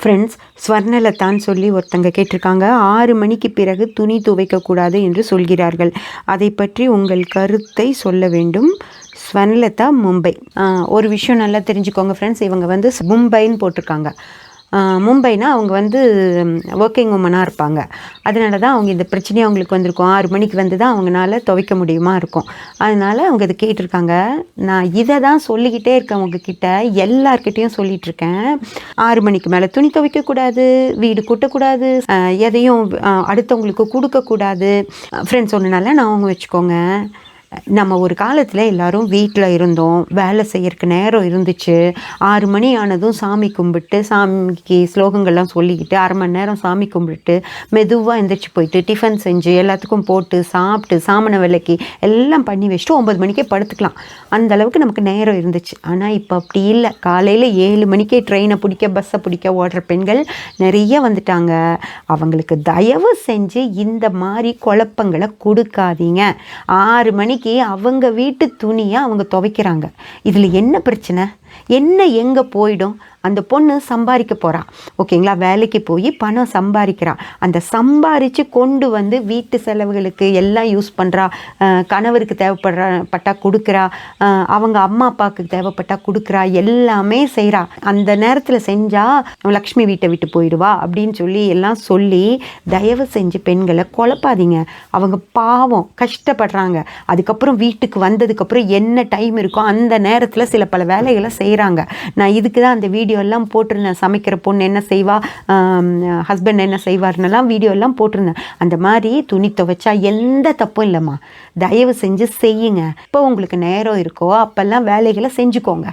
Friends ஸ்வர்ணலதான்னு சொல்லி ஒருத்தங்க கேட்டிருக்காங்க. ஆறு மணிக்கு பிறகு துணி துவைக்கக்கூடாது என்று சொல்கிறார்கள். அதை பற்றி உங்கள் கருத்தை சொல்ல வேண்டும். ஸ்வர்ணலதா மும்பை. ஒரு விஷயம் நல்லா தெரிஞ்சுக்கோங்க ஃப்ரெண்ட்ஸ் இவங்க வந்து மும்பைன்னு போட்டிருக்காங்க. மும்பைனா அவங்க வந்து ஒர்க்கிங் உமனாக இருப்பாங்க. அதனால தான் அவங்க இந்த பிரச்சனையே அவங்களுக்கு வந்திருக்கும். ஆறு மணிக்கு வந்து தான் அவங்களால துவைக்க முடியுமா இருக்கும். அதனால் அவங்க இதை கேட்டிருக்காங்க. நான் இதை தான் சொல்லிக்கிட்டே இருக்கேன் உங்ககிட்ட. எல்லார்கிட்டேயும் சொல்லிட்டு இருக்கேன் ஆறு மணிக்கு மேலே துணி துவைக்கக்கூடாது வீடு கூட்டக்கூடாது எதையும் அடுத்தவங்களுக்கு கொடுக்கக்கூடாது. ஃப்ரெண்ட்ஸ் ஒன்றுனால நான் அவங்க வச்சுக்கோங்க. நம்ம ஒரு காலத்தில் எல்லாரும் வீட்டில் இருந்தோம் வேலை செய்யறதுக்கு நேரம் இருந்துச்சு. ஆறு மணி ஆனதும் சாமி கும்பிட்டு சாமிக்கு ஸ்லோகங்கள்லாம் சொல்லிக்கிட்டு அரை மணி நேரம் சாமி கும்பிட்டு மெதுவாக எந்திரிச்சு போயிட்டு டிஃபன் செஞ்சு எல்லாத்துக்கும் போட்டு சாப்பிட்டு சாமனை விலைக்கு எல்லாம் பண்ணி வச்சுட்டு ஒம்பது மணிக்கே படுத்துக்கலாம். அந்த அளவுக்கு நமக்கு நேரம் இருந்துச்சு. ஆனால் இப்போ அப்படி இல்லை. காலையில் ஏழு மணிக்கே ட்ரெயினை பிடிக்க பஸ்ஸை பிடிக்க ஓடுற பெண்கள் நிறைய வந்துட்டாங்க. அவங்களுக்கு தயவு செஞ்சு இந்த மாதிரி குழப்பங்களை கொடுக்காதீங்க. ஆறு மணி மணிக்கு அவங்க வீட்டு துணியை அவங்க துவைக்கிறாங்க. இதில் என்ன பிரச்சனை? என்ன எங்கே போயிடும்? அந்த பொண்ணு சம்பாதிக்க போகிறா ஓகேங்களா? வேலைக்கு போய் பணம் சம்பாதிக்கிறா. அந்த சம்பாரித்து கொண்டு வந்து வீட்டு செலவுகளுக்கு எல்லாம் யூஸ் பண்ணுறா கணவருக்கு தேவைப்படுற பட்டா கொடுக்குறா. அவங்க அம்மா அப்பாவுக்கு தேவைப்பட்டா கொடுக்குறா. எல்லாமே செய்கிறா அந்த நேரத்தில் செஞ்சால் லக்ஷ்மி வீட்டை விட்டு போயிடுவா அப்படின்னு சொல்லி எல்லாம் சொல்லி தயவு செஞ்சு பெண்களை குழப்பாதீங்க. அவங்க பாவம் கஷ்டப்படுறாங்க. அதுக்கப்புறம் வீட்டுக்கு வந்ததுக்கப்புறம் என்ன டைம் இருக்கோ அந்த நேரத்தில் சில பல வேலைகளை செய்கிறாங்க நான் இதுக்கு தான் அந்த வீடியோ எல்லாம் போட்டிருந்தேன். சமைக்கிற பொண்ணு என்ன செய்வா? ஹஸ்பண்ட் என்ன செய்வார்னெல்லாம் வீடியோ எல்லாம் போட்டிருந்தேன். அந்த மாதிரி துணி துவைச்சா எந்த தப்பும் இல்லைம்மா. தயவு செஞ்சு செய்யுங்க. இப்போ உங்களுக்கு நேரம் இருக்கோ அப்போல்லாம் வேலைகளை செஞ்சுக்கோங்க.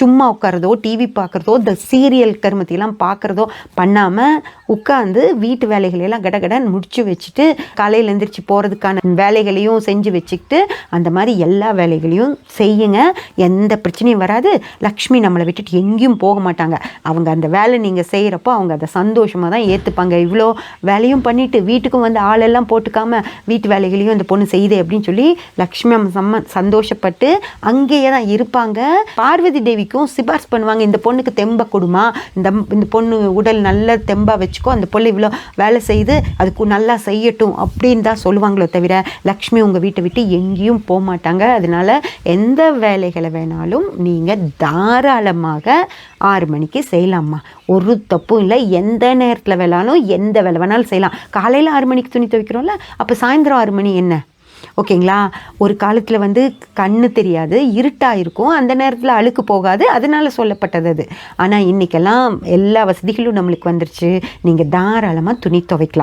சும்மா உட்காரதோ டிவி பார்க்குறதோ இந்த சீரியல் கருமத்தையெல்லாம் பார்க்குறதோ பண்ணாமல் உட்காந்து வீட்டு வேலைகளையெல்லாம் கடகடன் முடிச்சு வச்சுட்டு காலையில் எந்திரிச்சு போகிறதுக்கான வேலைகளையும் செஞ்சு வச்சுக்கிட்டு அந்த மாதிரி எல்லா வேலைகளையும் செய்யுங்க. எந்த பிரச்சனையும் வராது. லக்ஷ்மி நம்மளை விட்டுட்டு எங்கேயும் போக மாட்டாங்க. அவங்க அந்த வேலை நீங்கள் செய்கிறப்போ அவங்க அதை சந்தோஷமாக தான் ஏற்றுப்பாங்க இவ்வளோ வேலையும் பண்ணிவிட்டு வீட்டுக்கும் வந்து ஆளெல்லாம் போட்டுக்காம வீட்டு வேலைகளையும் இந்த பொண்ணு செய்யுது அப்படின்னு சொல்லி லக்ஷ்மி சம்ம சந்தோஷப்பட்டு அங்கேயே தான் இருப்பாங்க. பார்வதி தேவிக்கும் சிபார்ஸ் பண்ணுவாங்க இந்த பொண்ணுக்கு தெம்பை கொடுமா. இந்த இந்த பொண்ணு உடல் நல்ல தெம்பாக வச்சுக்கோ. அந்த பொண்ணு இவ்வளோ வேலை செய்து அதுக்கு நல்லா செய்யட்டும் அப்படின்னு தான் சொல்லுவாங்களோ தவிர லக்ஷ்மி உங்கள் வீட்டை விட்டு எங்கேயும் போக மாட்டாங்க அதனால எந்த வேலைகளை வேணாலும் நீங்கள் தாராளமாக ஆறு மணிக்கு செய்யலாம்மா. ஒரு தப்பும் இல்லை. எந்த நேரத்தில் வேணாலும் எந்த வேலை வேணாலும் செய்யலாம். காலையில் ஆறு மணிக்கு துணி துவைக்கிறோம்ல அப்போ சாயந்தரம் ஆறு மணி என்ன? ஓகேங்களா? ஒரு காலத்தில் வந்து கண்ணு தெரியாது இருட்டாக இருக்கும். அந்த நேரத்தில் அழுக்கு போகாது. அதனால் சொல்லப்பட்டது அது. ஆனால் இன்றைக்கெல்லாம் எல்லா வசதிகளும் நம்மளுக்கு வந்துருச்சு. நீங்கள் தாராளமாக துணி துவைக்கலாம்.